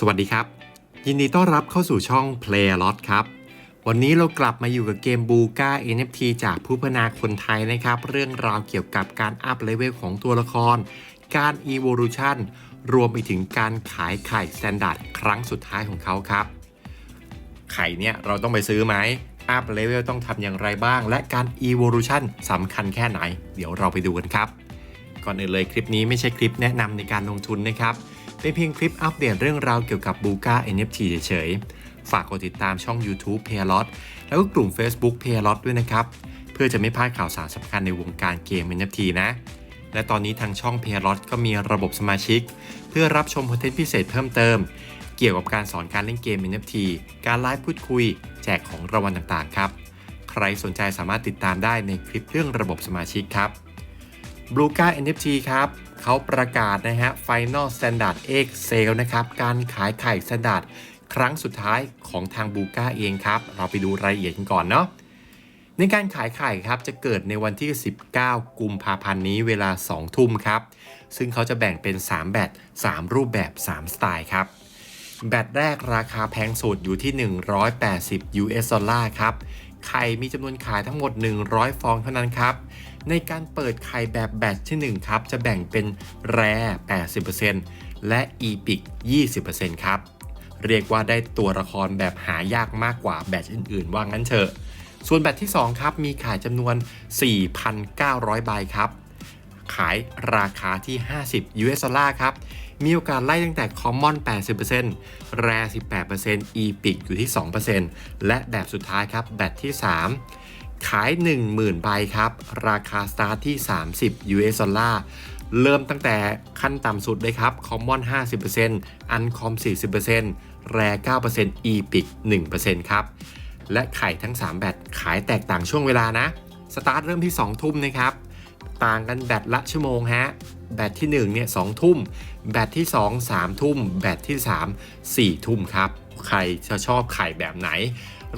สวัสดีครับ ยินดีต้อนรับเข้าสู่ช่อง Play a Lot ครับ วันนี้เรากลับมาอยู่กับเกมบูก้า NFT จากผู้พนาคนไทยนะครับ เรื่องราวเกี่ยวกับการอัพเลเวลของตัวละคร การ Evolution รวมไปถึงการขายไข่ Standard ครั้งสุดท้ายของเขาครับ ไข่เนี่ยเราต้องไปซื้อไหมอัพเลเวลต้องทำอย่างไรบ้าง และการ Evolution สำคัญแค่ไหน เดี๋ยวเราไปดูกันครับ ก่อนอื่นเลยคลิปนี้ไม่ใช่คลิปแนะนำในการลงทุนนะครับ เป็นเพียงคลิปอัปเดตเรื่องราวเกี่ยวกับบูกา NFT เฉยๆ ฝากกดติดตามช่อง YouTube p a y l o t แล้วก็กลุ่ม Facebook p a y l o t ด้วยนะครับ เพื่อจะไม่พลาดข่าวสารสำคัญในวงการเกม NFT นะ และตอนนี้ทางช่อง p a y l o t ก็มีระบบสมาชิก เพื่อรับชมคอนเทนต์พิเศษเพิ่มเติม เกี่ยวกับการสอนการเล่นเกม NFT การไลฟ์พูดคุย แจกของรางวัลต่างๆ ครับ ใครสนใจสามารถติดตามได้ในคลิปเรื่องระบบสมาชิกครับ b l u e g a NFT ครับเขาประกาศนะฮะ Final Standard X Sale นะครับ การขายไข่ Standard ครั้งสุดท้ายของทาง b l u e g a เองครับ เราไปดูรายละเอียดกันก่อนเนาะในการขายไข่ครับจะเกิดในวันที่ 19 กุมภาพันธ์นี้เวลา 2 ทุ่มครับ ซึ่งเขาจะแบ่งเป็น 3 แบต3รูปแบบ 3 สไตล์ครับ แบตแรกราคาแพงสุดอยู่ที่ 180 US ดอลลาร์ครับ ไข่มีจำนวนขายทั้งหมด 100 ฟองเท่านั้นครับ ในการเปิดไข่แบบแบตที่1ครับจะแบ่งเป็นแร่ 80%และ EPIC 20%ครับ เรียกว่าได้ตัวละครแบบหายากมากกว่าแบตอื่นๆ ว่างั้นเถอะ ส่วนแบตที่ 2 ครับ มีขายจำนวน 4,900 ใบครับ ขายราคาที่ 50 US ดอลลาร์ครับ มีโอกาสไล่ตั้งแต่ Common 80% Rare 18% Epic อยู่ที่ 2%และแบบสุดท้ายครับแบตที่ 3 ขาย 10,000 ใบครับ ราคาสตาร์ทที่ 30 US ดอลลาร์เริ่มตั้งแต่ขั้นต่ำสุดเลยครับ Common 50% Uncom 40% Rare 9% Epic 1%ครับ และไข่ทั้ง 3 แบตขายแตกต่างช่วงเวลานะ สตาร์ทเริ่มที่ 2 ทุ่มนะครับ ต่างกันแบตละชั่วโมงฮะ แบตที่1เนี่ย2ทุ่ม แบตที่ 2 3 ทุ่ม แบตที่ 3 4 ทุ่มครับ ใครจะชอบไข่แบบไหน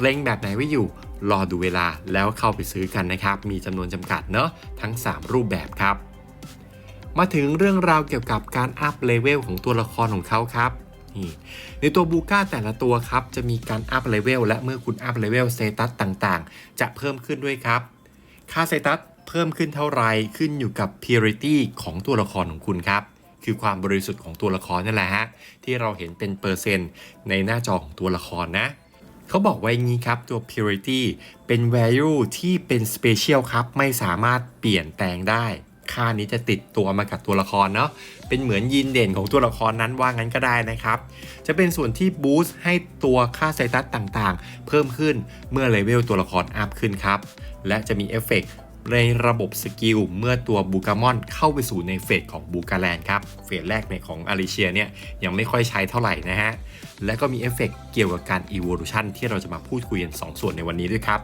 เล็งแบบไหนไว้อยู่ รอดูเวลาแล้วเข้าไปซื้อกันนะครับ มีจำนวนจำกัดเนาะทั้ง 3 รูปแบบครับ มาถึงเรื่องราวเกี่ยวกับการอัพเลเวลของตัวละครของเขาครับนี่ในตัวบูก้าแต่ละตัวครับ จะมีการอัพเลเวลและเมื่อคุณอัพเลเวลเตตัสต่างๆ จะเพิ่มขึ้นด้วยครับ ค่าเตตัสเพิ่มขึ้นเท่าไรขึ้นอยู่กับ purity ของตัวละครของคุณครับ คือความบริสุทธิ์ของตัวละครนั่นแหละฮะที่เราเห็นเป็นเปอร์เซ็นต์ในหน้าจอของตัวละครนะ เขาบอกไว้งี้ครับตัว purity เป็น value ที่เป็น special ครับ ไม่สามารถเปลี่ยนแปลงได้ ค่านี้จะติดตัวมากับตัวละครเนาะเป็นเหมือนยีนเด่นของตัวละครนั้นว่างั้นก็ได้นะครับ จะเป็นส่วนที่บูสต์ให้ตัวค่าไซตัสต่างๆ เพิ่มขึ้นเมื่อเลเวลตัวละครอัพขึ้นครับ และจะมีเอฟเฟกต์ ในระบบสกิลเมื่อตัวบูกามอนเข้าไปสู่ในเฟสของบูกาแลนครับ เฟสแรกในของอาริเชียเนี่ยยังไม่ค่อยใช้เท่าไหร่นะฮะ และก็มีเอฟเฟกต์เกี่ยวกับการ Evolution ที่เราจะมาพูดคุยกัน 2 ส่วนในวันนี้ด้วยครับ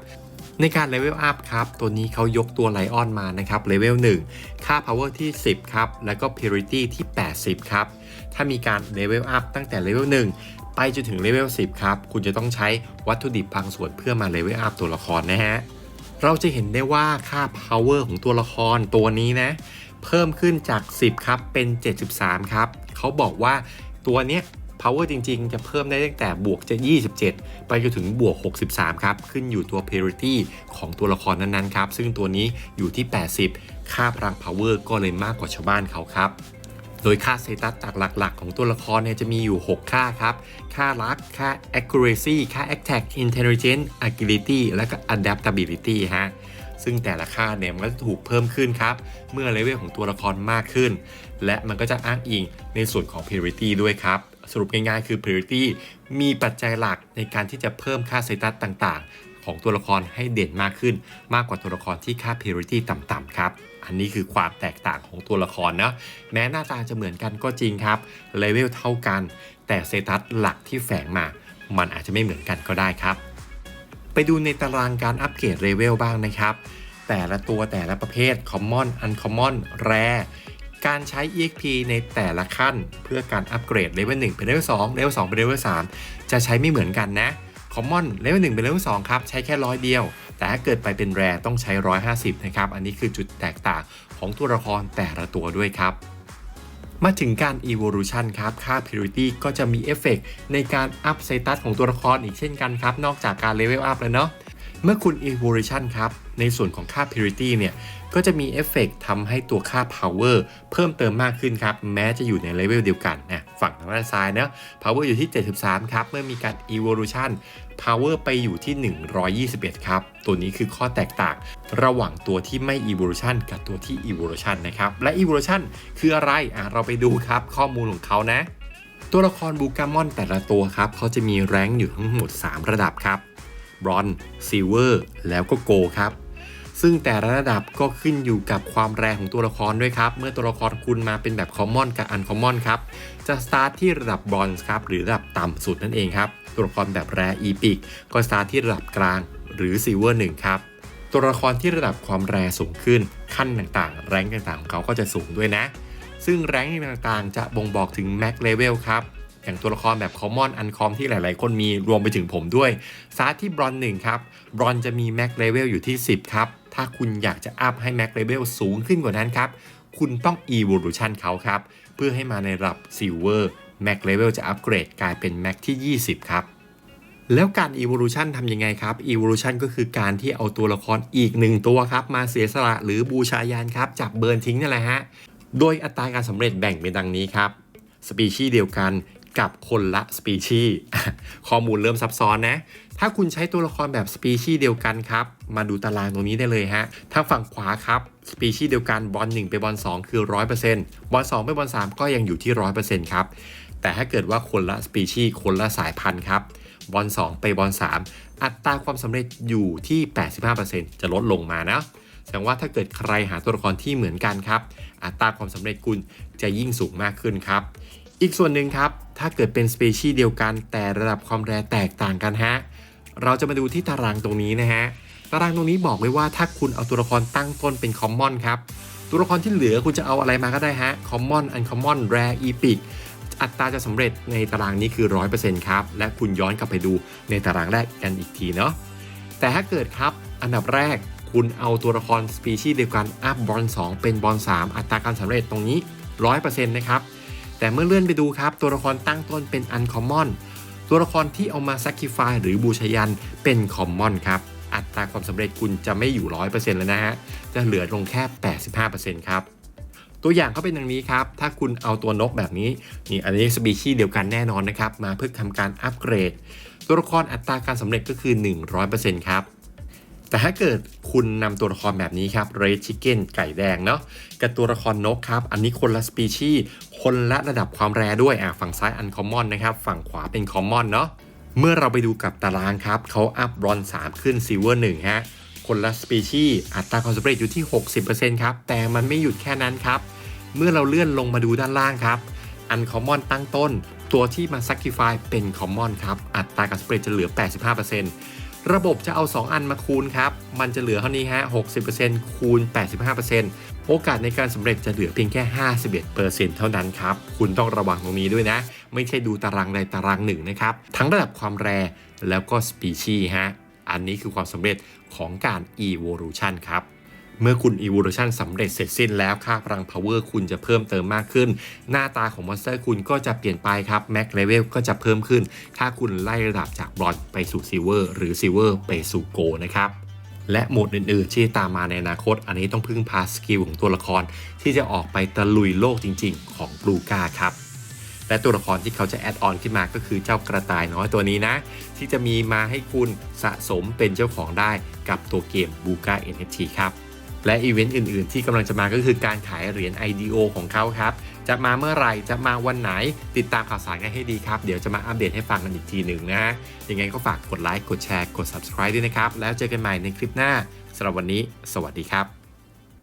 ในการเลเวลอัพครับ ตัวนี้เขายกตัวไลออนมานะครับเลเวล1 ค่า power ที่ 10 ครับ แล้วก็ purity ที่ 80 ครับ ถ้ามีการเลเวลอัพตั้งแต่เลเวล1ไปจนถึงเลเวล10 ครับ คุณจะต้องใช้วัตถุดิบบางส่วนเพื่อมาเลเวลอัพตัวละครนะฮะ เราจะเห็นได้ว่าค่า power ของตัวละครตัวนี้นะ เพิ่มขึ้นจาก 10 ครับ เป็น 73 ครับ เขาบอกว่าตัวเนี้ย power จริง ๆ จะเพิ่มได้ตั้งแต่บวกจะ 27 ไปจนถึงบวก 63 ครับ ขึ้นอยู่ตัว parity ของตัวละครนั้น ๆ ครับ ซึ่งตัวนี้อยู่ที่ 80 ค่าพลัง power ก็เลยมากกว่าชาวบ้านเขาครับ โดยค่าเซตัสจากหลักๆ ของตัวละครเนี่ยจะมีอยู่ 6 ค่าครับ ค่ารัก ค่า accuracy ค่า attack intelligence agility และก็ adaptability ฮะซึ่งแต่ละค่าเนี่ยมันก็จะถูกเพิ่มขึ้นครับ เมื่อเลเวลของตัวละครมากขึ้น และมันก็จะอ้างอิงในส่วนของ purity ด้วยครับ สรุปง่ายๆคือ purity มีปัจจัยหลักในการที่จะเพิ่มค่าเซตัสต่างๆ ของตัวละครให้เด่นมากขึ้น มากกว่าตัวละครที่ค่า purity ต่ำๆครับ อันนี้คือความแตกต่างของตัวละครนะแม้หน้าตาจะเหมือนกันก็จริงครับเลเวลเท่ากัน แต่เซตัสหลักที่แฝงมา มันอาจจะไม่เหมือนกันก็ได้ครับ ไปดูในตารางการอัปเกรดเลเวลบ้างนะครับ แต่ละตัวแต่ละประเภท Common Uncommon Rare การใช้ EXP ในแต่ละขั้นเพื่อการอัปเกรดเลเวล1เป็นเลเวล2เลเวล2เป็นเลเวล3จะใช้ไม่เหมือนกันนะ Common เลเวล1เป็นเลเวล2ครับ ใช้แค่ร้อยเดียว แต่ถ้าเกิดไปเป็นแรต้องใช้ 150 นะครับ อันนี้คือจุดแตกต่างของตัวละครแต่ละตัวด้วยครับมาถึงการ evolution ครับ ค่า purity ก็จะมีเอฟเฟกต์ในการอัพไซตัสของตัวละครอีกเช่นกันครับ นอกจากการเลเวลอัพแล้วเนาะ เมื่อคุณ evolution ครับ ในส่วนของค่า purity เนี่ย ก็จะมีเอฟเฟกต์ทำให้ตัวค่า power เพิ่มเติมมากขึ้นครับ แม้จะอยู่ในเลเวลเดียวกันนะฝั่งทางด้านซ้ายเนะ power อยู่ที่ 73 ครับ เมื่อมีการ evolution power ไปอยู่ที่ 121 ครับ ตัวนี้คือข้อแตกต่าง ระหว่างตัวที่ไม่ evolution กับตัวที่ evolution นะครับ และ evolution คืออะไรอะเราไปดูครับข้อมูลของเขานะ ตัวละครบูกามอนแต่ละตัวครับเขาจะมีแรงอยู่ทั้งหมด 3 ระดับครับ บรอนซ์ซิลเวอร์แล้วก็โกครับ ซึ่งแต่ละระดับก็ขึ้นอยู่กับความแรงของตัวละครด้วยครับ เมื่อตัวละครคุณมาเป็นแบบคอมมอนกับอันคอมมอนครับ จะสตาร์ทที่ระดับบรอนซ์ครับ หรือระดับต่ำสุดนั่นเองครับ ตัวละครแบบแรอีพิกก็สตาร์ทที่ระดับกลาง หรือซิลเวอร์หนึ่งครับตัวละครที่ระดับความแรงสูงขึ้น ขั้นต่างๆ แรงต่างๆของเขาก็จะสูงด้วยนะ ซึ่งแรงต่างๆ จะบ่งบอกถึงแม็กเลเวลครับ อย่างตัวละครแบบคอมมอนอันคอมที่หลาย ๆ คนมีรวมไปถึงผมด้วยสตาร์ที่บรอนหนึ่งครับบรอนจะมีแม็กเลเวลอยู่ที่ 10 ครับ ถ้าคุณอยากจะอัพให้แม็กเลเวลสูงขึ้นกว่านั้นครับ คุณต้อง Evolution เขาครับ เพื่อให้มาในระดับ Silver แม็กเลเวลจะอัปเกรดกลายเป็นแม็กที่ 20 ครับแล้วการ evolution ทำยังไงครับ evolution ก็คือการที่เอาตัวละครอีกหนึ่งตัวครับ มาเสียสละหรือบูชายันครับจับเบิร์นทิ้งนั่นแหละฮะ โดยอัตราการสำเร็จแบ่งเป็นดังนี้ครับ สปีชีส์เดียวกัน กับคนละสปีชีส์ข้อมูลเริ่มซับซ้อนนะ ถ้าคุณใช้ตัวละครแบบสปีชีส์เดียวกันครับ มาดูตารางตรงนี้ได้เลยฮะทางฝั่งขวาครับสปีชีส์เดียวกันบอล1ไปบอล2 คือ 100%บอล2ไปบอล3 ก็ยังอยู่ที่ 100%ครับ แต่ถ้าเกิดว่าคนละสปีชีส์คนละสายพันธุ์ครับบอล2ไปบอล3 อัตราความสำเร็จอยู่ที่ 85%จะลดลงมานะแสดงว่าถ้าเกิดใครหาตัวละครที่เหมือนกันครับ อัตราความสำเร็จคุณจะยิ่งสูงมากขึ้นครับ อีกส่วนหนึ่งครับ ถ้าเกิดเป็นสเปชีเดียวกัน แต่ระดับความแรงแตกต่างกันฮะ เราจะมาดูที่ตารางตรงนี้นะฮะ ตารางตรงนี้บอกเลยว่าถ้าคุณเอาตัวละครตั้งต้นเป็นคอมมอนครับ ตัวละครที่เหลือคุณจะเอาอะไรมาก็ได้ฮะ คอมมอนอันคอมมอนแรร์อีพิกอัตราจะสำเร็จในตารางนี้คือ 100%ครับ และคุณย้อนกลับไปดูในตารางแรกกันอีกทีเนาะ แต่ถ้าเกิดครับ อันดับแรกคุณเอาตัวละครสปีชีส์เดียวกันอัพบอล2เป็นบอล3อัตราการสำเร็จตรงนี้ 100%นะครับ แต่เมื่อเลื่อนไปดูครับ ตัวละครตั้งต้นเป็นอันคอมมอนตัวละครที่เอามา sacrifice หรือบูชายันเป็นคอมมอนครับ อัตราความสำเร็จคุณจะไม่อยู่ 100%แล้วนะฮะ จะเหลือลงแค่ 85%ครับ ตัวอย่างเขาเป็นอย่างนี้ครับ ถ้าคุณเอาตัวนกแบบนี้ นี่อันนี้สปีชีส์เดียวกันแน่นอนนะครับ มาเพื่อทำการอัปเกรด ตัวละครอัตราการสำเร็จก็คือ 100%ครับ แต่ถ้าเกิดคุณนำตัวละครแบบนี้ครับ Red Chicken ไก่แดงเนาะกับตัวละครนกครับ อันนี้คนละสปีชีส์คนละระดับความแรด้วยอะฝั่งซ้ายอันคอมมอนนะครับ ฝั่งขวาเป็นคอมมอนเนาะเมื่อเราไปดูกับตารางครับเขาอัพบรอน3ขึ้นซิลเวอร์1ฮะคนละสปีชีส์อัตราความสำเร็จอยู่ที่ 60%ครับ แต่มันไม่หยุดแค่นั้นครับ เมื่อเราเลื่อนลงมาดูด้านล่างครับอันคอมมอนตั้งต้น ตัวที่มา sacrifice เป็นคอมมอนครับ อัตราการสำเร็จจะเหลือ 85% ระบบจะเอา 2 อันมาคูณครับ มันจะเหลือเท่านี้ฮะ 60%คูณ 85%โอกาสในการสำเร็จจะเหลือเพียงแค่ 51%เท่านั้นครับ คุณต้องระวังตรงนี้ด้วยนะ ไม่ใช่ดูตารางใดตารางหนึ่งนะครับ ทั้งระดับความแรแล้วก็สปีชีฮะ อันนี้คือความสำเร็จของการ evolution ครับ เมื่อคุณ evolution สำเร็จเสร็จสิ้นแล้วค่าพลัง power คุณจะเพิ่มเติมมากขึ้น หน้าตาของมอนสเตอร์คุณก็จะเปลี่ยนไปครับ max level ก็จะเพิ่มขึ้น ถ้าคุณไล่ระดับจากบรอนไปสู่ silver หรือ silver ไปสู่ gold นะครับและโหมดอื่น ๆ ที่ตามมาในอนาคต อันนี้ต้องพึ่งพาสกิลของตัวละคร ที่จะออกไปตะลุยโลกจริง ๆ ของบลูกาครับและตัวละครที่เขาจะแอดออนขึ้นมาก็คือเจ้ากระต่ายน้อยตัวนี้นะ ที่จะมีมาให้คุณสะสมเป็นเจ้าของได้กับตัวเกม b u g a NFT ครับ และอีเวนต์อื่น ๆ ที่กำลังจะมาก็คือการขายเหรียญ IDO ของเขาครับ จะมาเมื่อไหร่ จะมาวันไหน ติดตามข่าวสารกันให้ดีครับ เดี๋ยวจะมาอัปเดตให้ฟังกันอีกทีหนึ่งนะฮะ ยังไงก็ฝากกดไลค์ กดแชร์ กด subscribe ด้วยนะครับ แล้วเจอกันใหม่ในคลิปหน้าสำหรับวันนี้ สวัสดีครับ